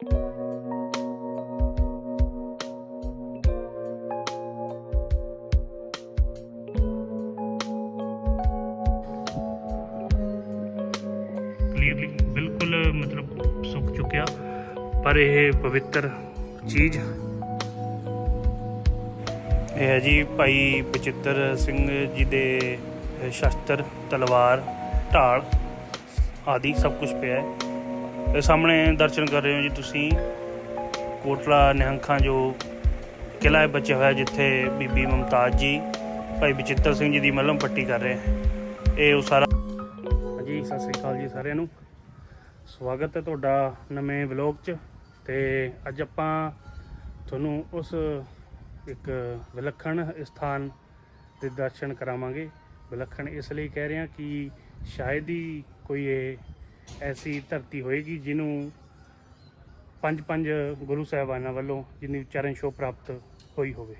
Clearly ਬਿਲਕੁਲ, ਮਤਲਬ ਸੁੱਕ ਚੁੱਕਿਆ। ਪਰ ਇਹ ਪਵਿੱਤਰ ਚੀਜ਼ ਇਹ ਹੈ ਜੀ ਭਾਈ ਬਚਿੱਤਰ ਸਿੰਘ ਜੀ ਦੇ ਸ਼ਸਤਰ, ਤਲਵਾਰ, ਢਾਲ ਆਦਿ ਸਭ ਕੁਝ ਪਿਆ ਹੈ। ਸਾਹਮਣੇ ਦਰਸ਼ਨ ਕਰ ਰਹੇ ਹੋ ਜੀ ਤੁਸੀਂ। ਕੋਟਲਾ ਨਿਹੰਖਾਂ ਜੋ ਕਿਲਾ ਹੈ ਬਚਿਆ ਹੋਇਆ ਜਿੱਥੇ ਬੀਬੀ ਮਮਤਾਜ ਜੀ, ਭਾਈ ਬਚਿੱਤਰ ਸਿੰਘ ਜੀ ਦੀ ਮਲਮ ਪੱਟੀ ਕਰ ਰਹੇ ਹੈ। ਇਹ ਉਹ ਸਾਰਾ ਹਾਂਜੀ, ਸਤਿ ਸ੍ਰੀ ਅਕਾਲ ਜੀ ਸਾਰਿਆਂ ਨੂੰ। ਸਵਾਗਤ ਹੈ ਤੁਹਾਡਾ ਨਵੇਂ ਵਲੌਗ 'ਚ ਤੇ ਅੱਜ ਆਪਾਂ ਤੁਹਾਨੂੰ ਉਸ ਇੱਕ ਵਿਲੱਖਣ ਸਥਾਨ ਦੇ ਦਰਸ਼ਨ ਕਰਾਵਾਂਗੇ। ਵਿਲੱਖਣ ਇਸ ਲਈ ਕਹਿ ਰਹੇ ਹਾਂ ਕਿ ਸ਼ਾਇਦ ਹੀ ਕੋਈ ਇਹ ਐਸੀ ਧਰਤੀ ਹੋਏਗੀ ਜਿਹਨੂੰ ਪੰਜ ਪੰਜ ਗੁਰੂ ਸਾਹਿਬਾਨਾਂ ਵੱਲੋਂ ਜਿੰਨੀ ਚਰਨ ਛੋਹ ਪ੍ਰਾਪਤ ਹੋਈ ਹੋਵੇ।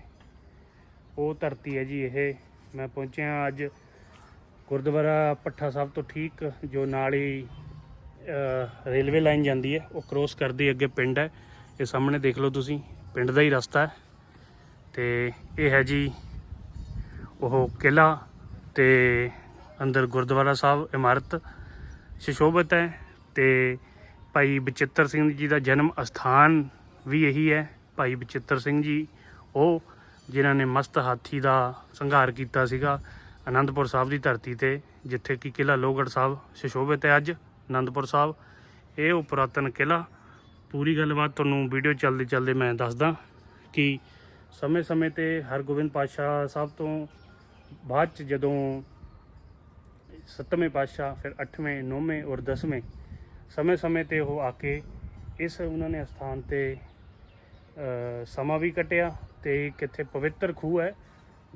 ਉਹ ਧਰਤੀ ਹੈ ਜੀ ਇਹ। ਮੈਂ ਪਹੁੰਚਿਆ ਅੱਜ ਗੁਰਦੁਆਰਾ ਪੱਠਾ ਸਾਹਿਬ ਤੋਂ ਠੀਕ, ਜੋ ਨਾਲ ਹੀ ਰੇਲਵੇ ਲਾਈਨ ਜਾਂਦੀ ਹੈ। ਉਹ ਕ੍ਰੋਸ ਕਰਦੀ ਅੱਗੇ ਪਿੰਡ ਹੈ। ਇਹ ਸਾਹਮਣੇ ਦੇਖ ਲਓ ਤੁਸੀਂ, ਪਿੰਡ ਦਾ ਹੀ ਰਸਤਾ ਹੈ। ਤੇ ਇਹ ਹੈ ਜੀ ਉਹ ਕਿਲਾ ਤੇ ਅੰਦਰ ਗੁਰਦੁਆਰਾ ਸਾਹਿਬ, ਇਮਾਰਤ। ਸੁਸ਼ੋਭਿਤ ਹੈ ਤੇ ਭਾਈ ਬਚਿੱਤਰ ਸਿੰਘ ਜੀ ਦਾ ਜਨਮ ਅਸਥਾਨ ਵੀ ਇਹੀ ਹੈ। ਭਾਈ ਬਚਿੱਤਰ ਸਿੰਘ ਜੀ, ਉਹ ਜਿਨ੍ਹਾਂ ਨੇ ਮਸਤ ਹਾਥੀ ਦਾ ਸੰਘਾਰ ਕੀਤਾ ਸੀਗਾ ਅਨੰਦਪੁਰ ਸਾਹਿਬ ਦੀ ਧਰਤੀ ਤੇ, ਜਿੱਥੇ ਕਿ ਕਿਲਾ ਲੋਹਗੜ੍ਹ ਸਾਹਿਬ ਸੁਸ਼ੋਭਿਤ ਹੈ ਅੱਜ ਅਨੰਦਪੁਰ ਸਾਹਿਬ। ਇਹ ਉਹ ਪੁਰਾਤਨ ਕਿਲਾ ਪੂਰੀ ਗੱਲਬਾਤ ਤੁਹਾਨੂੰ ਵੀਡੀਓ ਚੱਲਦੇ ਚੱਲਦੇ ਮੈਂ ਦੱਸਦਾ ਕਿ ਸਮੇਂ-ਸਮੇਂ ਤੇ ਹਰਗੋਬਿੰਦ ਪਾਤਸ਼ਾਹ ਸਾਹਿਬ ਤੋਂ ਬਾਅਦ ਚ ਜਦੋਂ ਸੱਤਵੇਂ ਪਾਤਸ਼ਾਹ, ਫਿਰ 8ਵੇਂ 9ਵੇਂ ਔਰ 10ਵੇਂ ਸਮੇਂ-ਸਮੇਂ ਤੇ ਉਹ ਆ ਕੇ ਇਸ ਉਹਨਾਂ ਨੇ ਸਥਾਨ ਤੇ ਸਮਾਂ ਵੀ ਕਟਿਆ ਤੇ ਕਿੱਥੇ ਪਵਿੱਤਰ ਖੂਹ ਹੈ,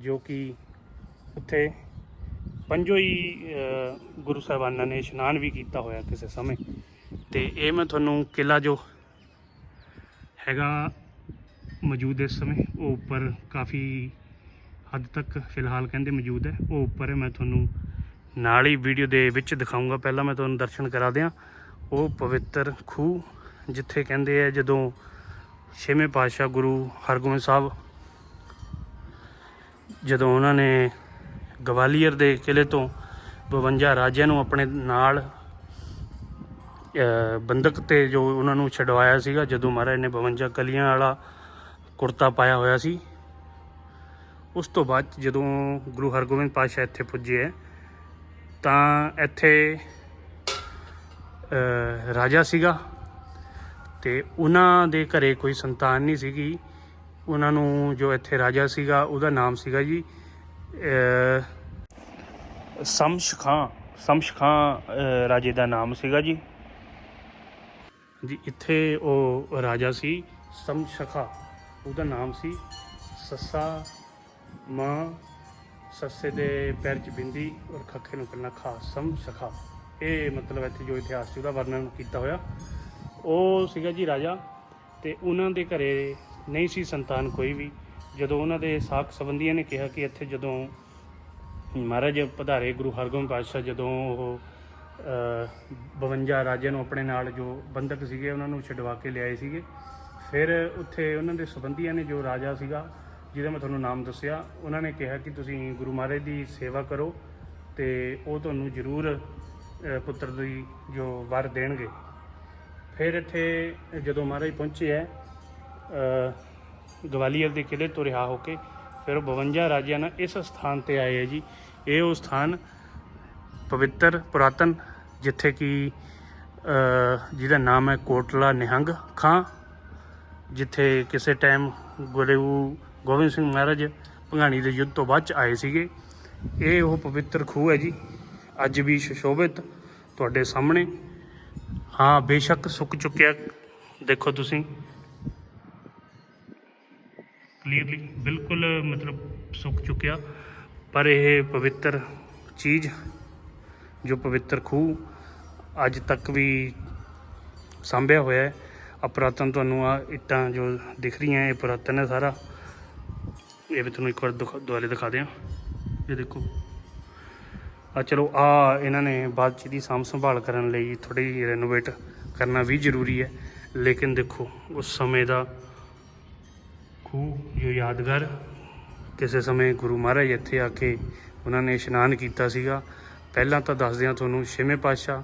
ਜੋ ਕਿ ਉੱਥੇ ਪੰਜੋ ਹੀ ਗੁਰੂ ਸਾਹਿਬਾਨਾਂ ਨੇ ਇਸ਼ਨਾਨ ਵੀ ਕੀਤਾ ਹੋਇਆ ਕਿਸੇ ਸਮੇਂ। ਤੇ ਇਹ ਮੈਂ ਤੁਹਾਨੂੰ ਕਿਲਾ ਜੋ ਹੈਗਾ ਮੌਜੂਦ ਇਸ ਸਮੇਂ, ਉਹ ਉੱਪਰ ਕਾਫੀ ਹੱਦ ਤੱਕ ਫਿਲਹਾਲ ਕਹਿੰਦੇ ਮੌਜੂਦ ਹੈ, ਉਹ ਉੱਪਰ ਹੈ ਮੈਂ ਤੁਹਾਨੂੰ ਨਾਲ ਹੀ ਵੀਡੀਓ ਦੇ ਵਿੱਚ ਦਿਖਾਉਂਗਾ। ਪਹਿਲਾਂ ਮੈਂ ਤੁਹਾਨੂੰ ਦਰਸ਼ਨ ਕਰਾ ਦਿਆਂ। ਉਹ ਪਵਿੱਤਰ ਖੂਹ ਜਿੱਥੇ ਕਹਿੰਦੇ ਆ ਜਦੋਂ ਛੇਵੇਂ ਪਾਤਸ਼ਾਹ ਗੁਰੂ ਹਰਗੋਬਿੰਦ ਸਾਹਿਬ ਜਦੋਂ ਉਹਨਾਂ ਨੇ ਗਵਾਲੀਅਰ ਦੇ ਕਿਲੇ ਤੋਂ 52 ਰਾਜਿਆਂ ਨੂੰ ਆਪਣੇ ਨਾਲ ਅ, ਬੰਦਕ ਤੇ ਜੋ ਉਹਨਾਂ ਨੂੰ ਛਡਵਾਇਆ ਸੀਗਾ ਜਦੋਂ ਮਹਾਰਾਜ ਨੇ 52 ਕਲੀਆਂ ਵਾਲਾ ਕੁੜਤਾ ਪਾਇਆ ਹੋਇਆ ਸੀ ਉਸ ਤੋਂ ਬਾਅਦ ਜਦੋਂ ਗੁਰੂ ਹਰਗੋਬਿੰਦ ਪਾਤਸ਼ਾਹ ਇੱਥੇ ਪੁੱਜੇ ਹੈ ਤਾਂ ਇੱਥੇ ਰਾਜਾ ਸੀਗਾ ਤੇ ਉਹਨਾਂ ਦੇ ਘਰੇ ਕੋਈ ਸੰਤਾਨ ਨਹੀਂ ਸੀਗੀ। ਉਹਨਾਂ ਨੂੰ ਜੋ ਇੱਥੇ ਰਾਜਾ ਸੀਗਾ ਉਹਦਾ ਨਾਮ ਸੀਗਾ ਜੀ ਅ, ਸਮਸ਼ ਖਾਂ ਸਮਸ਼ ਖਾਂ ਰਾਜੇ ਦਾ ਨਾਮ ਸੀਗਾ ਜੀ। ਜੀ ਇੱਥੇ ਉਹ ਰਾਜਾ ਸੀ ਸਮਸ਼ਖਾ ਉਹਦਾ ਨਾਮ ਸੀ ਸੱਸਾ ਮਾਂ ਸੱਸੇ ਦੇ ਪੈਰ 'ਚ ਬਿੰਦੀ ਔਰ ਖੱਖੇ ਨੂੰ ਕਰਨਾ ਖਾ ਸਮਸ਼ਖਾ ਇਹ ਮਤਲਬ ਇੱਥੇ ਜੋ ਇਤਿਹਾਸ ਸੀ ਉਹਦਾ ਵਰਣਨ ਕੀਤਾ ਹੋਇਆ। ਉਹ ਸੀਗਾ ਜੀ ਰਾਜਾ ਤੇ ਉਹਨਾਂ ਦੇ ਘਰੇ ਨਹੀਂ ਸੀ ਸੰਤਾਨ ਕੋਈ ਵੀ। ਜਦੋਂ ਉਹਨਾਂ ਦੇ ਸਾਖ ਸੰਬੰਧੀਆਂ ਨੇ ਕਿਹਾ ਕਿ ਇੱਥੇ ਜਦੋਂ ਮਹਾਰਾਜ ਪਧਾਰੇ ਗੁਰੂ ਹਰਗੋਬਿੰਦ ਪਾਤਸ਼ਾਹ ਜਦੋਂ ਉਹ ਅ, 52 ਰਾਜਿਆਂ ਨੂੰ ਆਪਣੇ ਨਾਲ ਜੋ ਬੰਦਕ ਸੀਗੇ ਉਹਨਾਂ ਨੂੰ ਛਡਵਾ ਕੇ ਲਿਆਏ ਸੀਗੇ। ਫਿਰ ਉੱਥੇ ਉਹਨਾਂ ਦੇ ਸੰਬੰਧੀਆਂ ਨੇ ਜੋ ਰਾਜਾ ਸੀਗਾ ਜਿਹਦਾ ਮੈਂ ਤੁਹਾਨੂੰ ਨਾਮ ਦੱਸਿਆ, ਉਹਨਾਂ ਨੇ ਕਿਹਾ ਕਿ ਤੁਸੀਂ ਗੁਰੂ ਮਹਾਰਾਜ ਦੀ ਸੇਵਾ ਕਰੋ ਤੇ ਉਹ ਤੁਹਾਨੂੰ ਜ਼ਰੂਰ ਪੁੱਤਰ ਦੀ ਜੋ ਵਰ ਦੇਣਗੇ। ਫਿਰ ਇੱਥੇ ਜਦੋਂ ਮਹਾਰਾਜ ਪਹੁੰਚੇ ਹੈ ਗਵਾਲੀਅਰ ਦੇ ਕਿਲੇ ਤੋਂ ਰਿਹਾ ਹੋ ਕੇ, ਫਿਰ ਉਹ 52 ਰਾਜਿਆਂ ਨਾਲ ਇਸ ਸਥਾਨ ਤੇ ਆਏ ਹੈ ਜੀ। ਇਹ ਉਹ ਸਥਾਨ ਪਵਿੱਤਰ, ਪੁਰਾਤਨ, ਜਿੱਥੇ ਕਿ ਜਿਹਦਾ ਨਾਮ ਹੈ ਕੋਟਲਾ ਨਿਹੰਗ ਖਾਂ, ਜਿੱਥੇ ਕਿਸੇ ਟਾਈਮ ਗੁਰੂ ਗੋਬਿੰਦ ਸਿੰਘ ਮਹਾਰਾਜ ਭੰਗਾਣੀ ਦੇ ਯੁੱਧ ਤੋਂ ਬਾਅਦ ਚ ਆਏ ਸੀਗੇ। ਇਹ ਉਹ ਪਵਿੱਤਰ ਖੂਹ ਹੈ ਜੀ। ਅੱਜ ਵੀ ਸੁਸ਼ੋਭਿਤ ਤੁਹਾਡੇ ਸਾਹਮਣੇ। ਹਾਂ, ਬੇਸ਼ੱਕ ਸੁੱਕ ਚੁੱਕਿਆ। ਦੇਖੋ ਤੁਸੀਂ। ਕਲੀਅਰਲੀ ਬਿਲਕੁਲ ਮਤਲਬ ਸੁੱਕ ਚੁੱਕਿਆ। ਪਰ ਇਹ ਪਵਿੱਤਰ ਚੀਜ਼, ਜੋ ਪਵਿੱਤਰ ਖੂਹ ਅੱਜ ਤੱਕ ਵੀ ਸਾਂਭਿਆ ਹੋਇਆ ਹੈ। ਅਪਰਾਤਨ ਤੁਹਾਨੂੰ ਆ ਇੱਟਾਂ ਜੋ ਦਿਖ ਰਹੀਆਂ, ਇਹ ਪੁਰਾਤਨ ਹੈ ਸਾਰਾ। ਇਹ ਵੀ ਤੁਹਾਨੂੰ ਇੱਕ ਵਾਰ ਦਿਖਾ- ਦੁਬਾਰੇ ਦਿਖਾ ਦਿਆਂ ਇਹ ਦੇਖੋ। ਆ ਚਲੋ ਆ ਇਹਨਾਂ ਨੇ ਬਾਅਦ ਚ ਦੀ ਸਾਂਭ ਸੰਭਾਲ ਕਰਨ ਲਈ ਥੋੜੀ ਰੈਨੋਵੇਟ ਕਰਨਾ ਵੀ ਜ਼ਰੂਰੀ ਹੈ। ਲੇਕਿਨ ਦੇਖੋ, ਉਸ ਸਮੇਂ ਦਾ ਖੂਹ ਜੋ ਯਾਦਗਾਰ, ਕਿਸੇ ਸਮੇਂ ਗੁਰੂ ਮਹਾਰਾਜ ਇੱਥੇ ਆ ਕੇ ਉਹਨਾਂ ਨੇ ਇਸ਼ਨਾਨ ਕੀਤਾ ਸੀਗਾ। ਪਹਿਲਾਂ ਤਾਂ ਦੱਸਦੇ ਹਾਂ ਤੁਹਾਨੂੰ ਛੇਵੇਂ ਪਾਤਸ਼ਾਹ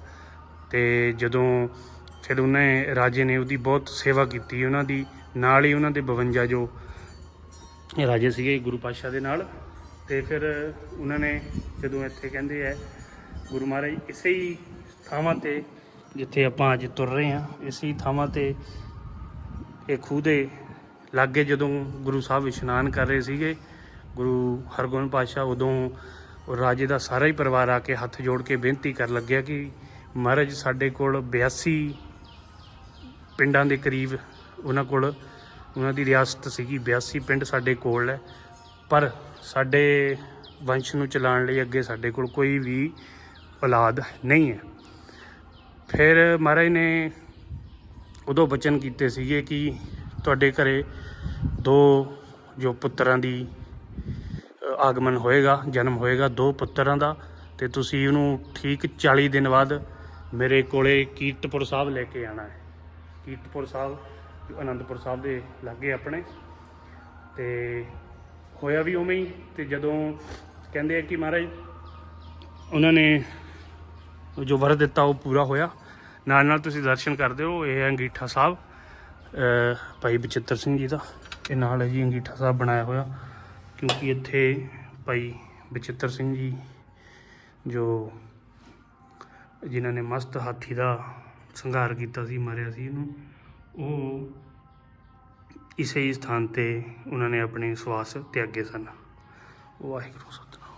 ਤੇ ਜਦੋਂ ਫਿਰ ਉਹਨੇ ਰਾਜੇ ਨੇ ਉਹਦੀ ਬਹੁਤ ਸੇਵਾ ਕੀਤੀ, ਉਹਨਾਂ ਦੀ ਨਾਲ ਹੀ ਉਹਨਾਂ ਦੇ 52 ਜੋ ਰਾਜੇ ਸੀਗੇ ਗੁਰੂ ਪਾਤਸ਼ਾਹ ਦੇ ਨਾਲ ਤੇ ਫਿਰ ਉਹਨਾਂ ਨੇ ਜਦੋਂ ਇੱਥੇ ਕਹਿੰਦੇ ਐ ਗੁਰੂ ਮਹਾਰਾਜ, ਇਸੇ ਹੀ ਥਾਵਾਂ ਤੇ ਜਿੱਥੇ ਆਪਾਂ ਅੱਜ ਤੁਰ ਰਹੇ ਹਾਂ, ਇਸੇ ਥਾਵਾਂ ਤੇ ਇਹ ਖੂਹ ਦੇ ਲਾਗੇ ਜਦੋਂ ਗੁਰੂ ਸਾਹਿਬ ਇਸ਼ਨਾਨ ਕਰ ਰਹੇ ਸੀਗੇ, ਗੁਰੂ ਹਰਗੋਬਿੰਦ ਪਾਤਸ਼ਾਹ ਉਦੋਂ ਰਾਜੇ ਦਾ ਸਾਰਾ ਹੀ ਪਰਿਵਾਰ ਆ ਕੇ ਹੱਥ ਜੋੜ ਕੇ ਬੇਨਤੀ ਕਰਨ ਲੱਗਿਆ ਕਿ ਮਹਾਰਾਜ ਸਾਡੇ ਕੋਲ 82 ਪਿੰਡਾਂ ਦੇ ਕਰੀਬ ਉਹਨਾਂ ਕੋਲ ਉਹਨਾਂ ਦੀ ਰਿਆਸਤ ਸੀਗੀ 82 ਪਿੰਡ ਸਾਡੇ ਕੋਲ ਹੈ। ਪਰ ਸਾਡੇ ਵੰਸ਼ ਨੂੰ ਚਲਾਉਣ ਲਈ ਅੱਗੇ ਸਾਡੇ ਕੋਲ ਕੋਈ ਵੀ ਔਲਾਦ ਨਹੀਂ ਹੈ। ਫਿਰ ਮਹਾਰਾਜ ਨੇ ਉਦੋਂ ਬਚਨ ਕੀਤੇ ਸੀਗੇ ਕਿ ਤੁਹਾਡੇ ਘਰੇ ਦੋ ਜੋ ਪੁੱਤਰਾਂ ਦੀ ਆਗਮਨ ਹੋਏਗਾ, ਜਨਮ ਹੋਏਗਾ, ਦੋ ਪੁੱਤਰਾਂ ਦਾ ਤੇ ਤੁਸੀਂ ਉਹਨੂੰ ਠੀਕ 40 ਦਿਨ ਬਾਅਦ ਮੇਰੇ ਕੋਲੇ ਕੀਰਤਪੁਰ ਸਾਹਿਬ ਲੈ ਕੇ ਆਣਾ ਹੈ। ਕੀਰਤਪੁਰ ਸਾਹਿਬ ਅਨੰਦਪੁਰ ਸਾਹਿਬ ਦੇ ਲਾਗੇ ਆਪਣੇ। ਤੇ ਹੋਇਆ ਵੀ ਉਵੇਂ ਹੀ ਤੇ ਜਦੋਂ ਕਹਿੰਦੇ ਆ ਕਿ ਮਹਾਰਾਜ, ਉਹਨਾਂ ਨੇ ਜੋ ਵਰ ਦਿੱਤਾ ਉਹ ਪੂਰਾ ਹੋਇਆ। ਨਾਲ ਨਾਲ ਤੁਸੀਂ ਦਰਸ਼ਨ ਕਰਦੇ ਹੋ, ਇਹ ਹੈ ਅੰਗੀਠਾ ਸਾਹਿਬ ਭਾਈ ਬਚਿੱਤਰ ਸਿੰਘ ਜੀ ਦਾ। ਇਹ ਨਾਲ ਹੈ ਜੀ ਅੰਗੀਠਾ ਸਾਹਿਬ ਬਣਾਇਆ ਹੋਇਆ, ਕਿਉਂਕਿ ਇੱਥੇ ਭਾਈ ਬਚਿੱਤਰ ਸਿੰਘ ਜੀ ਜੋ ਜਿਨ੍ਹਾਂ ਨੇ ਮਸਤ ਹਾਥੀ ਦਾ ਸੰਘਾਰ ਕੀਤਾ ਸੀ, ਮਾਰਿਆ ਸੀ ਇਹਨੂੰ। ਉਹ ਇਸੇ ਹੀ ਸਥਾਨ ਤੇ ਉਹਨਾਂ ਨੇ ਆਪਣੇ ਸਵਾਸ ਤਿਆਗੇ ਸਨ। ਵਾਹਿਗੁਰੂ ਸਤਿਨਾਮ।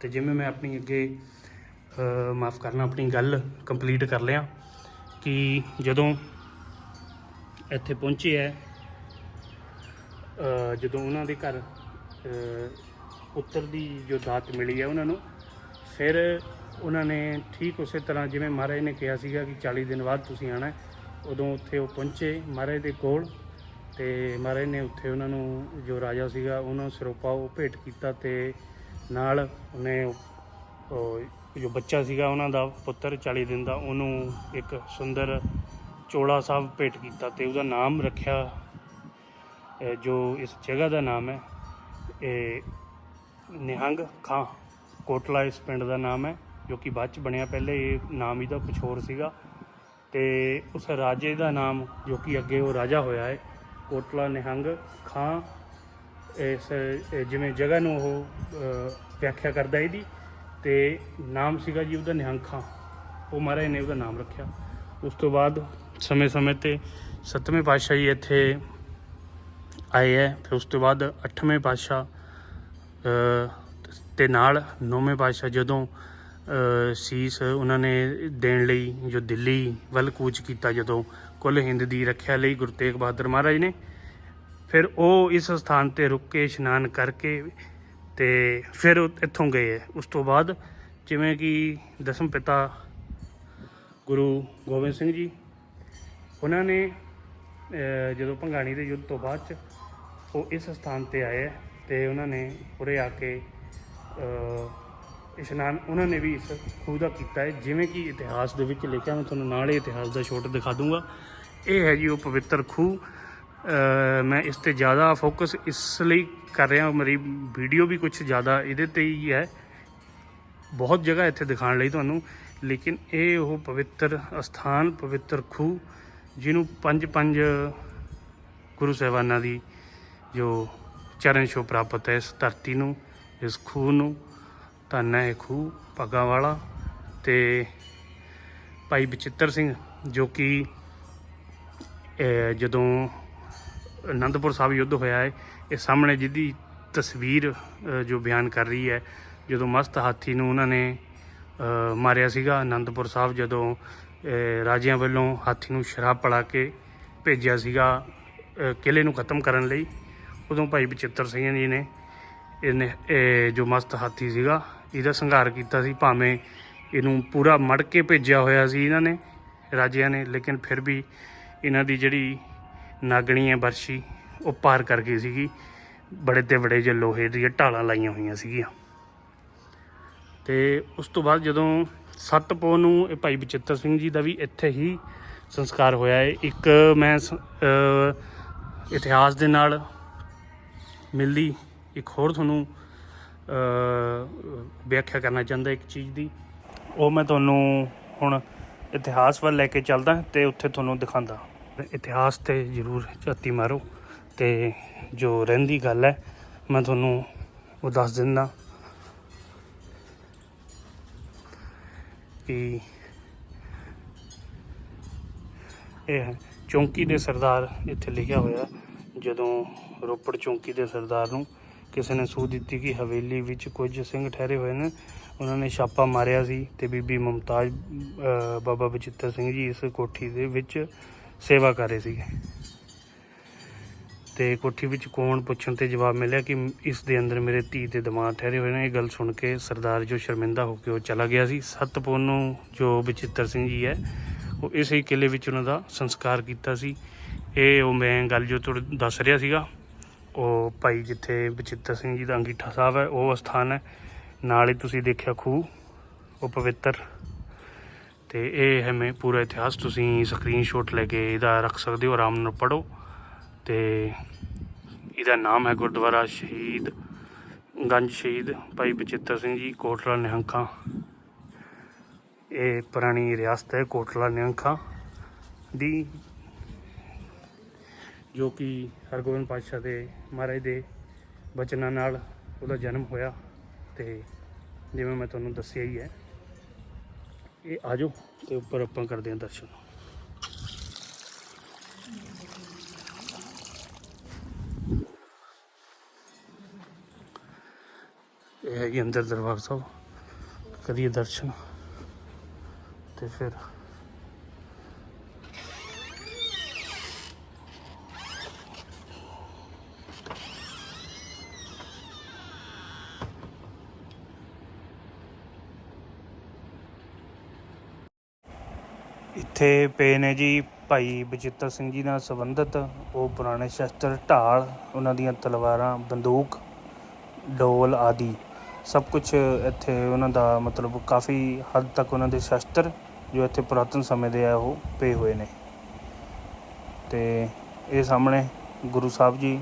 ਤੇ ਜਿਵੇਂ ਮੈਂ ਆਪਣੀ ਅੱਗੇ ਮਾਫ ਕਰਨਾ, ਆਪਣੀ ਗੱਲ ਕੰਪਲੀਟ ਕਰ ਲਿਆ ਕਿ ਜਦੋਂ ਇੱਥੇ ਪਹੁੰਚੇ ਹੈ ਜਦੋਂ ਉਹਨਾਂ ਦੇ ਘਰ ਪੁੱਤਰ ਦੀ ਜੋ ਦਾਤ ਮਿਲੀ ਹੈ ਉਹਨਾਂ ਨੂੰ, ਫਿਰ ਉਹਨਾਂ ਨੇ ਠੀਕ ਉਸੇ ਤਰ੍ਹਾਂ ਜਿਵੇਂ ਮਹਾਰਾਜ ਨੇ ਕਿਹਾ ਸੀਗਾ ਕਿ 40 ਦਿਨ ਬਾਅਦ ਤੁਸੀਂ ਆਣਾ ਉਦੋਂ ਉੱਥੇ ਉਹ ਪਹੁੰਚੇ ਮਹਾਰਾਜ ਦੇ ਕੋਲ ਤੇ ਮਹਾਰਾਜ ਨੇ ਉੱਥੇ ਉਹਨਾਂ ਨੂੰ ਜੋ ਰਾਜਾ ਸੀਗਾ ਉਹਨਾਂ ਨੂੰ ਸਰੋਪਾ ਉਹ ਭੇਟ ਕੀਤਾ ਤੇ ਨਾਲ ਉਹਨੇ ਉਹ ਜੋ ਬੱਚਾ ਸੀਗਾ ਉਹਨਾਂ ਦਾ ਪੁੱਤਰ 40 ਦਿਨ ਦਾ ਉਹਨੂੰ ਇੱਕ ਸੁੰਦਰ ਚੋਲਾ ਸਾਹਿਬ ਭੇਟ ਕੀਤਾ ਤੇ ਉਹਦਾ ਨਾਮ ਰੱਖਿਆ ਜੋ ਇਸ ਜਗ੍ਹਾ ਦਾ ਨਾਮ ਹੈ, ਇਹ ਨਿਹੰਗ ਖਾਂ ਕੋਟਲਾ ਇਸ ਪਿੰਡ ਦਾ ਨਾਮ ਹੈ। ਜੋ ਕਿ ਬਾਅਦ ਚ ਬਣਿਆ ਪਹਿਲੇ ਇਹ ਨਾਮ ਇਹਦਾ ਕੁਛ ਹੋਰ ਸੀਗਾ। ਤੇ ਉਸ ਰਾਜੇ ਦਾ ਨਾਮ ਜੋ ਕਿ ਅੱਗੇ ਉਹ ਰਾਜਾ ਹੋਇਆ ਹੈ ਕੋਟਲਾ ਨਿਹੰਗ ਖਾਂ ਇਸ ਜਿਵੇਂ ਜਗ੍ਹਾ ਨੂੰ ਉਹ ਵਿਆਖਿਆ ਕਰਦਾ ਇਹਦੀ। ਤੇ ਨਾਮ ਸੀਗਾ ਜੀ ਉਹਦਾ ਨਿਹੰਗ ਖਾਂ। ਉਹ ਮਹਾਰਾਜ ਨੇ ਉਹਦਾ ਨਾਮ ਰੱਖਿਆ। ਉਸ ਤੋਂ ਬਾਅਦ ਸਮੇਂ-ਸਮੇਂ ਤੇ ਸੱਤਵੇਂ ਪਾਤਸ਼ਾਹ ਜੀ ਇੱਥੇ ਆਏ ਹੈ। ਫਿਰ ਉਸ ਤੋਂ ਬਾਅਦ ਅੱਠਵੇਂ ਪਾਤਸ਼ਾਹ ਅ, ਤੇ ਨਾਲ ਨੌਵੇਂ ਪਾਤਸ਼ਾਹ ਜਦੋਂ ਸੀਸ ਉਹਨਾਂ ਨੇ ਦੇਣ ਲਈ ਜੋ ਦਿੱਲੀ ਵੱਲ ਕੂਚ ਕੀਤਾ ਜਦੋਂ ਕੁੱਲ ਹਿੰਦ ਦੀ ਰੱਖਿਆ ਲਈ ਗੁਰੂ ਤੇਗ ਬਹਾਦਰ ਮਹਾਰਾਜ ਨੇ। ਫਿਰ ਉਹ ਇਸ ਸਥਾਨ ਤੇ ਰੁਕ ਕੇ ਇਸ਼ਨਾਨ ਕਰਕੇ ਤੇ ਫਿਰ ਇੱਥੋਂ ਗਏ। ਹੈ ਉਸ ਤੋਂ ਬਾਅਦ ਜਿਵੇਂ ਕਿ ਦਸਮ ਪਿਤਾ ਗੁਰੂ ਗੋਬਿੰਦ ਸਿੰਘ ਜੀ, ਉਹਨਾਂ ਨੇ ਜਦੋਂ ਭੰਗਾਣੀ ਦੇ ਯੁੱਧ ਤੋਂ ਬਾਅਦ ਚ ਉਹ ਇਸ ਸਥਾਨ ਤੇ ਆਏ ਹੈ ਤੇ ਉਹਨਾਂ ਨੇ ਉਰੇ ਆ ਕੇ ਇਸ਼ਨਾਨ ਉਹਨਾਂ ਨੇ ਵੀ ਇਸ ਖੂਹ ਦਾ ਕੀਤਾ ਹੈ। ਜਿਵੇਂ ਕਿ ਇਤਿਹਾਸ ਦੇ ਵਿੱਚ ਲਿਖਿਆ, ਮੈਂ ਤੁਹਾਨੂੰ ਨਾਲ ਹੀ ਇਤਿਹਾਸ ਦਾ ਛੋਟ ਦਿਖਾ ਦੂੰਗਾ। ਇਹ ਹੈ ਜੀ ਉਹ ਪਵਿੱਤਰ ਖੂਹ। ਮੈਂ ਇਸ ਤੇ ਜ਼ਿਆਦਾ ਫੋਕਸ ਇਸ ਲਈ ਕਰ ਰਿਹਾ ਮੇਰੀ ਵੀਡੀਓ ਵੀ ਕੁਝ ਜ਼ਿਆਦਾ ਇਹਦੇ ਤੇ ਹੀ ਹੈ। ਬਹੁਤ ਜਗ੍ਹਾ ਇੱਥੇ ਦਿਖਾਉਣ ਲਈ ਤੁਹਾਨੂੰ। ਲੇਕਿਨ ਇਹ ਉਹ ਪਵਿੱਤਰ ਅਸਥਾਨ, ਪਵਿੱਤਰ ਖੂਹ, ਜਿਹਨੂੰ ਪੰਜ ਪੰਜ ਗੁਰੂ ਸਾਹਿਬਾਨਾਂ ਦੀ ਜੋ ਚਰਨ ਛੋਹ ਪ੍ਰਾਪਤ ਹੈ ਇਸ ਧਰਤੀ ਨੂੰ, ਇਸ ਖੂਹ ਨੂੰ। ਧੰਨ ਹੈ ਇਹ ਪੱਗਾਂ ਵਾਲਾ ਤੇ ਭਾਈ ਬਚਿੱਤਰ ਸਿੰਘ ਜੋ ਕਿ ਜਦੋਂ ਅਨੰਦਪੁਰ ਸਾਹਿਬ ਯੁੱਧ ਹੋਇਆ ਹੈ ਇਹ ਸਾਹਮਣੇ ਜਿਹਦੀ ਤਸਵੀਰ ਜੋ ਬਿਆਨ ਕਰ ਰਹੀ ਹੈ ਜਦੋਂ ਮਸਤ ਹਾਥੀ ਨੂੰ ਉਹਨਾਂ ਨੇ ਮਾਰਿਆ ਸੀਗਾ ਅਨੰਦਪੁਰ ਸਾਹਿਬ ਜਦੋਂ ਰਾਜਿਆਂ ਵੱਲੋਂ ਹਾਥੀ ਨੂੰ ਸ਼ਰਾਬ ਪਿਲਾ ਕੇ ਭੇਜਿਆ ਸੀਗਾ ਅਹ, ਕਿਲੇ ਨੂੰ ਖਤਮ ਕਰਨ ਲਈ ਉਦੋਂ ਭਾਈ ਬਚਿੱਤਰ ਸਿੰਘ ਜੀ ਨੇ ਇਹਨੇ ਜੋ ਮਸਤ ਹਾਥੀ ਸੀਗਾ ਇਹਦਾ ਸੰਘਾਰ ਕੀਤਾ ਸੀ, ਭਾਵੇਂ ਇਹਨੂੰ ਪੂਰਾ ਮੜ ਕੇ ਭੇਜਿਆ ਹੋਇਆ ਸੀ ਇਹਨਾਂ ਨੇ, ਰਾਜਿਆਂ ਨੇ, ਲੇਕਿਨ ਫਿਰ ਵੀ ਇਹਨਾਂ ਦੀ ਜਿਹੜੀ ਨਾਗਣੀ ਹੈ ਬਰਸ਼ੀ, ਉਹ ਪਾਰ ਕਰ ਗਈ ਸੀਗੀ। ਬੜੇ ਤੇ ਬੜੇ ਜਿਹੇ ਲੋਹੇ ਦੀਆਂ ਢਾਲਾਂ ਲਾਈਆਂ ਹੋਈਆਂ ਸੀਗੀਆਂ। ਤੇ ਉਸ ਤੋਂ ਬਾਅਦ ਜਦੋਂ 7 ਪੋ ਨੂੰ ਇਹ ਭਾਈ ਬਚਿੱਤਰ ਸਿੰਘ ਜੀ ਦਾ ਵੀ ਇੱਥੇ ਹੀ ਸੰਸਕਾਰ ਹੋਇਆ ਹੈ, ਇੱਕ ਮੈਂ ਸ- ਇਤਿਹਾਸ ਦੇ ਨਾਲ ਮਿਲਦੀ ਇੱਕ ਹੋਰ ਤੁਹਾਨੂੰ ਵਿਆਖਿਆ ਕਰਨਾ ਚਾਹੁੰਦਾ ਇੱਕ ਚੀਜ਼ ਦੀ। ਉਹ ਮੈਂ ਤੁਹਾਨੂੰ ਹੁਣ ਇਤਿਹਾਸ ਵੱਲ ਲੈ ਕੇ ਚੱਲਦਾ ਤੇ ਉੱਥੇ ਤੁਹਾਨੂੰ ਦਿਖਾਉਂਦਾ। ਇਤਿਹਾਸ ਤੇ ਜ਼ਰੂਰ ਝਾਤੀ ਮਾਰੋ ਤੇ ਜੋ ਰਹਿੰਦੀ ਗੱਲ ਹੈ ਮੈਂ ਤੁਹਾਨੂੰ ਉਹ ਦੱਸ ਦਿੰਦਾ ਕਿ ਇਹ ਚੌਂਕੀ ਦੇ ਸਰਦਾਰ ਇੱਥੇ ਲਿਖਿਆ ਹੋਇਆ ਜਦੋਂ ਰੋਪੜ ਚੌਂਕੀ ਦੇ ਸਰਦਾਰ ਨੂੰ ਕਿਸੇ ਨੇ ਸੂਹ ਦਿੱਤੀ ਕਿ ਹਵੇਲੀ ਵਿੱਚ ਕੁਝ ਸਿੰਘ ਠਹਿਰੇ ਹੋਏ ਨੇ। ਉਹਨਾਂ ਨੇ ਛਾਪਾ ਮਾਰਿਆ ਸੀ ਤੇ ਬੀਬੀ ਮੁਮਤਾਜ਼ ਬਾਬਾ ਬਚਿੱਤਰ ਸਿੰਘ ਜੀ ਇਸ ਕੋਠੀ ਦੇ ਵਿੱਚ ਸੇਵਾ ਕਰ ਰਹੇ ਸੀਗੇ। ਤੇ ਕੋਠੀ ਵਿੱਚ ਕੌਣ ਪੁੱਛਣ ਤੇ ਜਵਾਬ ਮਿਲਿਆ ਕਿ ਇਸ ਦੇ ਅੰਦਰ ਮੇਰੇ ਧੀ ਤੇ ਦਿਮਾਗ ਠਹਿਰੇ ਹੋਏ ਨੇ। ਇਹ ਗੱਲ ਸੁਣ ਕੇ ਸਰਦਾਰ ਜੋ ਸ਼ਰਮਿੰਦਾ ਹੋ ਕੇ ਉਹ ਚਲਾ ਗਿਆ ਸੀ। ਸਤਪੁਰ ਨੂੰ ਜੋ ਬਚਿੱਤਰ ਸਿੰਘ ਜੀ ਹੈ, ਉਹ ਇਸੇ ਹੀ ਕਿਲੇ ਵਿੱਚ ਉਹਨਾਂ ਦਾ ਸੰਸਕਾਰ ਕੀਤਾ ਸੀ। ਇਹ ਉਹ ਮੈਂ ਗੱਲ ਜੋ ਤੁਹਾਨੂੰ ਦੱਸ ਰਿਹਾ ਸੀਗਾ ਉਹ ਭਾਈ ਜਿੱਥੇ ਬਚਿੱਤਰ ਸਿੰਘ ਜੀ ਦਾ ਅੰਗੀਠਾ ਸਾਹਿਬ ਹੈ, ਉਹ ਸਥਾਨ ਹੈ। ਨਾਲ ਹੀ ਤੁਸੀਂ ਦੇਖਿਆ ਖੂਹ, ਉਹ ਪਵਿੱਤਰ। ਤੇ ਇਹ ਹੈ ਮੈਂ ਪੂਰਾ ਇਤਿਹਾਸ ਤੁਸੀਂ ਸਕਰੀਨਸ਼ਾਟ ਲੈ ਕੇ ਇਹਦਾ ਰੱਖ ਸਕਦੇ ਹੋ, ਆਰਾਮ ਨਾਲ ਪੜੋ ਤੇ ਇਹਦਾ ਨਾਮ ਹੈ ਗੁਰਦੁਆਰਾ ਸ਼ਹੀਦ, ਗੰਜ ਸ਼ਹੀਦ ਭਾਈ ਬਚਿੱਤਰ ਸਿੰਘ ਜੀ, ਕੋਟਲਾ ਨਿਹੰਖਾਂ। ਇਹ ਪੁਰਾਣੀ ਰਿਆਸਤ ਹੈ ਕੋਟਲਾ ਨਿਹੰਖਾਂ ਦੀ। ਜੋ ਕਿ ਹਰਗੋਬਿੰਦ ਪਾਤਸ਼ਾਹ ਦੇ ਮਹਾਰਾਜ ਦੇ ਬਚਨਾਂ ਨਾਲ ਉਹਦਾ ਜਨਮ ਹੋਇਆ ਤੇ ਜਿਵੇਂ ਮੈਂ ਤੁਹਾਨੂੰ ਦੱਸਿਆ ਹੀ ਹੈ, ਇਹ ਆਜੋ ਤੇ ਉੱਪਰ ਆਪਾਂ ਕਰਦੇ ਹਾਂ ਦਰਸ਼ਨ। ਇਹ ਹੈ ਅੰਦਰ ਦਰਬਾਰ ਸਾਹਿਬ, ਕਰੀਏ ਦਰਸ਼ਨ ਤੇ ਫਿਰ ਇੱਥੇ ਪਏ ਨੇ ਜੀ ਭਾਈ ਬਚਿੱਤਰ ਸਿੰਘ ਜੀ ਨਾਲ ਸੰਬੰਧਿਤ। ਉਹ ਪੁਰਾਣੇ ਸ਼ਸਤਰ, ਢਾਲ, ਉਹਨਾਂ ਦੀਆਂ ਤਲਵਾਰਾਂ, ਬੰਦੂਕ, ਡੋਲ ਆਦਿ। ਸਭ ਕੁਝ ਇੱਥੇ ਉਹਨਾਂ ਦਾ ਮਤਲਬ ਕਾਫੀ ਹੱਦ ਤੱਕ ਉਹਨਾਂ ਦੇ ਸ਼ਸਤਰ ਜੋ ਇੱਥੇ ਪੁਰਾਤਨ ਸਮੇਂ ਦੇ ਆ, ਉਹ ਪਏ ਹੋਏ ਨੇ। ਤੇ ਇਹ ਸਾਹਮਣੇ ਗੁਰੂ ਸਾਹਿਬ ਜੀ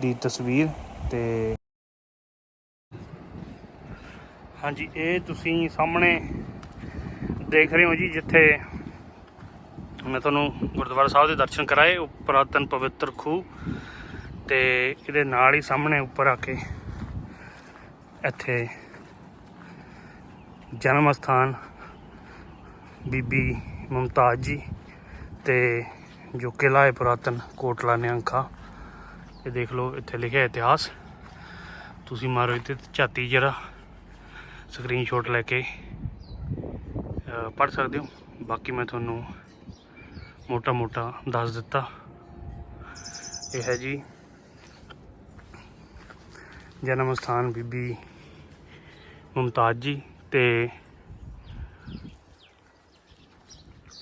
ਦੀ ਤਸਵੀਰ ਤੇ ਹਾਂਜੀ, ਇਹ ਤੁਸੀਂ ਸਾਹਮਣੇ ਦੇਖ ਰਹੇ ਹੋ ਜੀ ਜਿੱਥੇ ਮੈਂ ਤੁਹਾਨੂੰ ਗੁਰਦੁਆਰਾ ਸਾਹਿਬ ਦੇ ਦਰਸ਼ਨ ਕਰਾਏ, ਉਹ ਪੁਰਾਤਨ ਪਵਿੱਤਰ ਖੂਹ ਤੇ ਇਹਦੇ ਨਾਲ ਹੀ ਸਾਹਮਣੇ ਉੱਪਰ ਆ ਕੇ ਇੱਥੇ ਜਨਮ ਸਥਾਨ ਬੀਬੀ ਮੁਮਤਾਜ਼ ਜੀ ਤੇ ਜੋ ਕਿਲਾ ਹੈ ਪੁਰਾਤਨ ਕੋਟਲਾ ਨਿਹੰਖਾ ਇਹ ਦੇਖ ਲਓ, ਇੱਥੇ ਲਿਖਿਆ ਇਤਿਹਾਸ। ਤੁਸੀਂ ਮਾਰੋ ਇੱਥੇ ਝਾਤੀ ਜਰਾ ਸਕਰੀਨਸ਼ਾਟ ਲੈ ਕੇ ਪੜ ਸਕਦੇ ਹੋ। ਬਾਕੀ ਮੈਂ ਤੁਹਾਨੂੰ ਮੋਟਾ ਮੋਟਾ ਦੱਸ ਦਿੱਤਾ। ਇਹ ਹੈ ਜੀ ਜਨਮ ਸਥਾਨ ਬੀਬੀ ਮੁਮਤਾਜ਼ ਜੀ ਤੇ,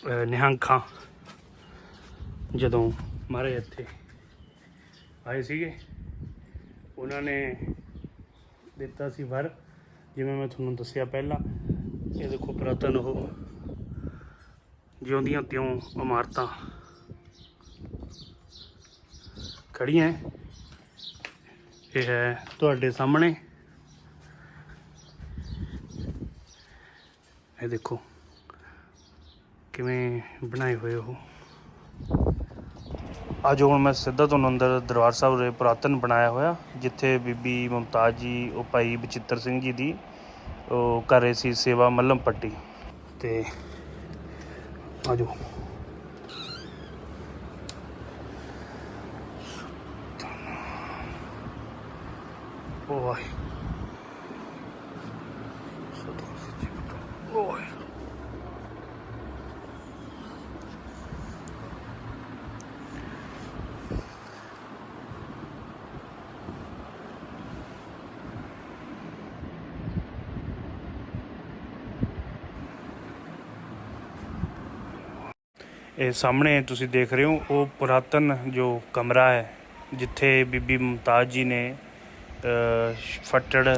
ਅਹ ਨਿਹੰਖਾਂ ਜਦੋਂ ਮਾਰੇ ਇੱਥੇ ਆਏ ਸੀਗੇ। ਉਹਨਾਂ ਨੇ ਦਿੱਤਾ ਸੀ ਵਰ, ਜਿਵੇਂ ਮੈਂ ਤੁਹਾਨੂੰ ਦੱਸਿਆ ਪਹਿਲਾਂ। ਇਹ ਦੇਖੋ ਪੁਰਾਤਨ ਉਹ ਜਿਉਂਦੀਆਂ ਤਿਉਂ ਇਮਾਰਤਾਂ। ਖੜੀਆਂ ਹੈ। ਇਹ ਹੈ ਤੁਹਾਡੇ ਸਾਹਮਣੇ। ਇਹ ਦੇਖੋ ਕਿਵੇਂ ਬਣਾਏ ਹੋਏ ਉਹ। ਅੱਜ ਹੁਣ ਮੈਂ ਸਿੱਧਾ ਤੁਹਾਨੂੰ ਅੰਦਰ ਦਰਬਾਰ ਸਾਹਿਬ ਦੇ ਪੁਰਾਤਨ ਬਣਾਇਆ ਹੋਇਆ, ਜਿੱਥੇ ਬੀਬੀ ਮੁਮਤਾਜ਼ ਜੀ, ਉਹ ਭਾਈ ਬਚਿੱਤਰ ਸਿੰਘ ਜੀ ਦੀ ਉਹ ਕਰ ਰਹੇ ਸੀ ਸੇਵਾ ਮੱਲਮ ਪੱਟੀ। ਤੇ ਆਜੋ ਉਹ ਇਹ ਸਾਹਮਣੇ ਤੁਸੀਂ ਦੇਖ ਰਹੇ ਹੋ, ਉਹ ਪੁਰਾਤਨ ਜੋ ਕਮਰਾ ਹੈ, ਜਿੱਥੇ ਬੀਬੀ ਮੁਮਤਾਜ਼ ਜੀ ਨੇ ਫੱਟੜ,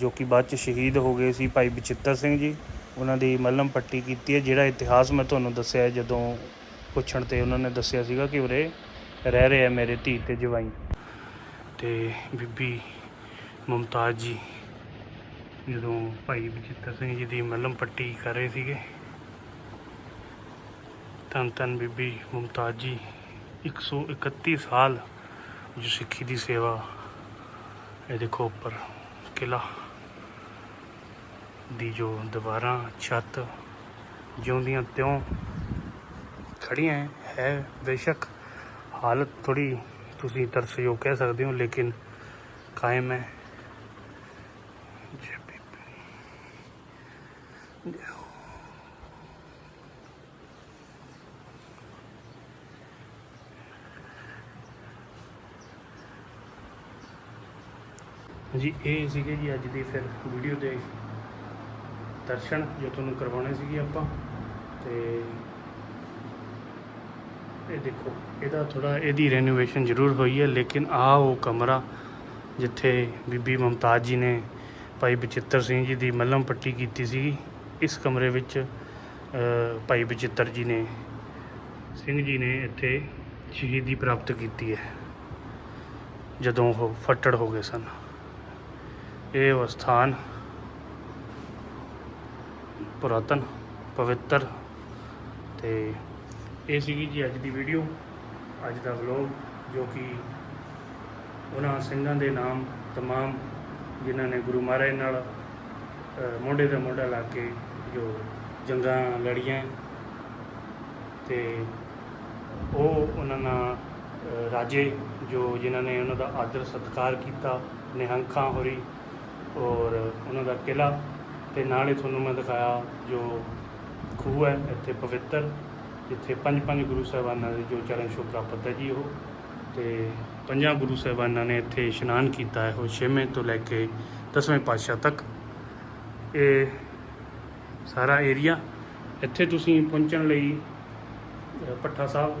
ਜੋ ਕਿ ਬਾਅਦ ਚ ਸ਼ਹੀਦ ਹੋ ਗਏ ਸੀ ਭਾਈ ਬਚਿੱਤਰ ਸਿੰਘ ਜੀ, ਉਹਨਾਂ ਦੀ ਮੱਲਮ ਪੱਟੀ ਕੀਤੀ ਹੈ, ਜਿਹੜਾ ਇਤਿਹਾਸ ਮੈਂ ਤੁਹਾਨੂੰ ਦੱਸਿਆ ਜਦੋਂ ਪੁੱਛਣ ਤੇ ਉਹਨਾਂ ਨੇ ਦੱਸਿਆ ਸੀਗਾ ਕਿ ਉਰੇ ਰਹਿ ਰਹੇ ਆ ਮੇਰੇ ਧੀ ਤੇ ਜਵਾਈ। ਤੇ ਬੀਬੀ ਮੁਮਤਾਜ਼ ਜੀ, ਜਦੋਂ ਭਾਈ ਬਚਿੱਤਰ ਸਿੰਘ ਜੀ ਦੀ ਮੱਲਮ ਪੱਟੀ ਕਰ ਰਹੇ ਸੀਗੇ ਧੰਨ ਧੰਨ ਬੀਬੀ ਮੁਮਤਾਜ਼ ਜੀ 131 ਸਾਲ ਜੋ ਸਿੱਖੀ ਦੀ ਸੇਵਾ ਇਹ ਦੇਖੋ ਉੱਪਰ ਕਿਲਾ ਦੀ ਜੋ ਦੀਵਾਰਾਂ ਛੱਤ ਜਿਉਂਦੀਆਂ ਤਿਉਂ ਖੜੀਆਂ ਹੈ, ਹੈ ਬੇਸ਼ੱਕ ਹਾਲਤ ਥੋੜੀ ਤੁਸੀਂ ਤਰਸਯੋਗ ਕਹਿ ਸਕਦੇ ਹੋ ਲੇਕਿਨ ਕਾਇਮ ਹੈ ਜੈ ਬੀਬੀ ਜੀ ਇਹ ਸੀਗੇ ਜੀ ਅੱਜ ਦੀ ਫਿਰ ਵੀਡੀਓ ਦੇ ਦਰਸ਼ਨ ਜੋ ਤੁਹਾਨੂੰ ਕਰਵਾਉਣੇ ਸੀਗੇ ਆਪਾਂ। ਤੇ ਇਹ ਦੇਖੋ, ਇਹਦਾ ਥੋੜਾ ਇਹਦੀ ਰੈਨੋਵੇਸ਼ਨ ਜ਼ਰੂਰ ਹੋਈ ਹੈ, ਲੇਕਿਨ ਆ ਉਹ ਕਮਰਾ ਜਿੱਥੇ ਬੀਬੀ ਮਮਤਾਜ਼ ਜੀ ਨੇ ਭਾਈ ਬਚਿੱਤਰ ਸਿੰਘ ਜੀ ਦੀ ਮੱਲਮ ਪੱਟੀ ਕੀਤੀ ਸੀ ਇਸ ਕਮਰੇ ਵਿੱਚ ਭਾਈ ਬਚਿੱਤਰ ਜੀ ਨੇ, ਸਿੰਘ ਜੀ ਨੇ ਇੱਥੇ ਸ਼ਹੀਦੀ ਪ੍ਰਾਪਤ ਕੀਤੀ ਹੈ, ਜਦੋਂ ਉਹ ਫੱਟੜ ਹੋ ਗਏ ਸਨ। ਇਹ ਅਸਥਾਨ ਪੁਰਾਤਨ, ਪਵਿੱਤਰ ਤੇ ਇਹ ਸੀਗੀ ਜੀ ਅੱਜ ਦੀ ਵੀਡੀਓ ਅੱਜ ਦਾ ਵਲੌਗ ਜੋ ਕਿ ਉਹਨਾਂ ਸਿੰਘਾਂ ਦੇ ਨਾਮ ਤਮਾਮ ਜਿਨ੍ਹਾਂ ਨੇ ਗੁਰੂ ਮਹਾਰਾਜ ਨਾਲ ਮੋਢੇ ਦਾ ਮੋਢਾ ਲਾ ਕੇ ਜੋ ਜੰਗਾਂ ਲੜੀਆਂ ਤੇ ਉਹ ਉਹਨਾਂ ਨਾਲ ਰਾਜੇ ਜੋ ਜਿਨ੍ਹਾਂ ਨੇ ਉਹਨਾਂ ਦਾ ਆਦਰ ਸਤਿਕਾਰ ਕੀਤਾ, ਨਿਹੰਖਾਂ ਹੋਰੀ ਔਰ ਉਹਨਾਂ ਦਾ ਕਿਲਾ ਤੇ ਨਾਲ ਹੀ ਤੁਹਾਨੂੰ ਮੈਂ ਦਿਖਾਇਆ ਜੋ ਖੂਹ ਹੈ ਇੱਥੇ ਪਵਿੱਤਰ ਜਿੱਥੇ ਪੰਜ ਪੰਜ ਗੁਰੂ ਸਾਹਿਬਾਨਾਂ ਦੇ ਜੋ ਚਰਨ ਛੋਹ ਪ੍ਰਾਪਤ ਹੈ ਜੀ ਉਹ। ਤੇ ਪੰਜਾਂ ਗੁਰੂ ਸਾਹਿਬਾਨਾਂ ਨੇ ਇੱਥੇ ਇਸ਼ਨਾਨ ਕੀਤਾ ਹੈ ਉਹ ਛੇਵੇਂ ਤੋਂ ਲੈ ਕੇ ਦਸਵੇਂ ਪਾਤਸ਼ਾਹ ਤੱਕ। ਇਹ ਸਾਰਾ ਏਰੀਆ ਇੱਥੇ ਤੁਸੀਂ ਪਹੁੰਚਣ ਲਈ ਅ, ਭੱਠਾ ਸਾਹਿਬ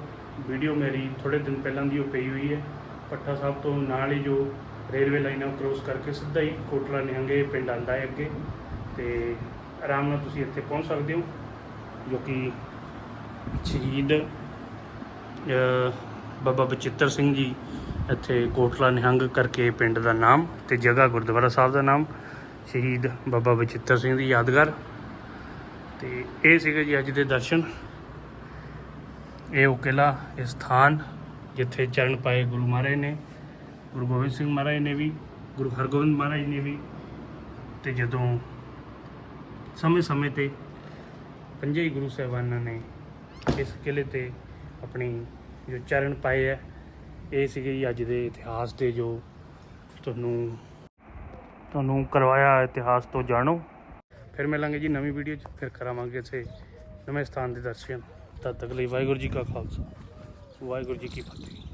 ਵੀਡੀਓ ਮੇਰੀ ਥੋੜੇ ਦਿਨ ਪਹਿਲਾਂ ਦੀ ਉਹ ਪਈ ਹੋਈ ਹੈ। ਭੱਠਾ ਸਾਹਿਬ ਤੋਂ ਨਾਲ ਹੀ ਜੋ ਰੇਲਵੇ ਲਾਈਨਾਂ ਕ੍ਰੋਸ ਕਰਕੇ ਸਿੱਧਾ ਹੀ ਕੋਟਲਾ ਨਿਹੰਗੇ ਪਿੰਡ ਆਂਦਾ ਹੈ ਅੱਗੇ। ਤੇ ਆਰਾਮ ਨਾਲ ਤੁਸੀਂ ਇੱਥੇ ਪਹੁੰਚ ਸਕਦੇ ਹੋ, ਜੋ ਕਿ ਸ਼ਹੀਦ ਬਾਬਾ ਬਚਿੱਤਰ ਸਿੰਘ ਜੀ ਇੱਥੇ ਕੋਟਲਾ ਨਿਹੰਗ ਕਰਕੇ ਪਿੰਡ ਦਾ ਨਾਮ ਤੇ ਜਗ੍ਹਾ ਗੁਰਦੁਆਰਾ ਸਾਹਿਬ ਦਾ ਨਾਮ, ਸ਼ਹੀਦ ਬਾਬਾ ਬਚਿੱਤਰ ਸਿੰਘ ਦੀ ਯਾਦਗਾਰ। ਤੇ ਇਹ ਸੀਗਾ ਜੀ ਅੱਜ ਦੇ ਦਰਸ਼ਨ। ਇਹ ਉਹ ਕਿਲਾ ਇਹ ਸਥਾਨ ਜਿੱਥੇ ਚਰਨ ਪਾਏ ਗੁਰੂ ਮਹਾਰਾਜ ਨੇ। ਗੁਰੂ ਗੋਬਿੰਦ ਸਿੰਘ ਮਹਾਰਾਜ ਨੇ ਵੀ, ਗੁਰੂ ਹਰਗੋਬਿੰਦ ਮਹਾਰਾਜ ਨੇ ਵੀ ਤੇ ਜਦੋਂ ਸਮੇਂ-ਸਮੇਂ ਤੇ ਪੰਜੇ ਹੀ ਗੁਰੂ ਸਾਹਿਬਾਨਾਂ ਨੇ ਇਸ ਕਿਲੇ ਤੇ ਆਪਣੀ ਜੋ ਚਰਨ ਪਾਏ ਹੈ ਇਹ ਸੀਗੇ ਜੀ ਅੱਜ ਦੇ ਇਤਿਹਾਸ ਦੇ ਜੋ ਤੁਹਾਨੂੰ ਤੁਹਾਨੂੰ ਕਰਵਾਇਆ ਇਤਿਹਾਸ ਤੋਂ ਜਾਣੋ। ਫਿਰ ਮਿਲਾਂਗੇ ਜੀ ਨਵੀਂ ਵੀਡੀਓ 'ਚ, ਫਿਰ ਕਰਾਵਾਂਗੇ ਇੱਥੇ ਨਵੇਂ ਸਥਾਨ ਦੇ ਦਰਸ਼ਨ। ਤਦ ਤੱਕ ਲਈ ਵਾਹਿਗੁਰੂ ਜੀ ਕਾ ਖਾਲਸਾ, ਵਾਹਿਗੁਰੂ ਜੀ ਕੀ ਫਤਿਹ।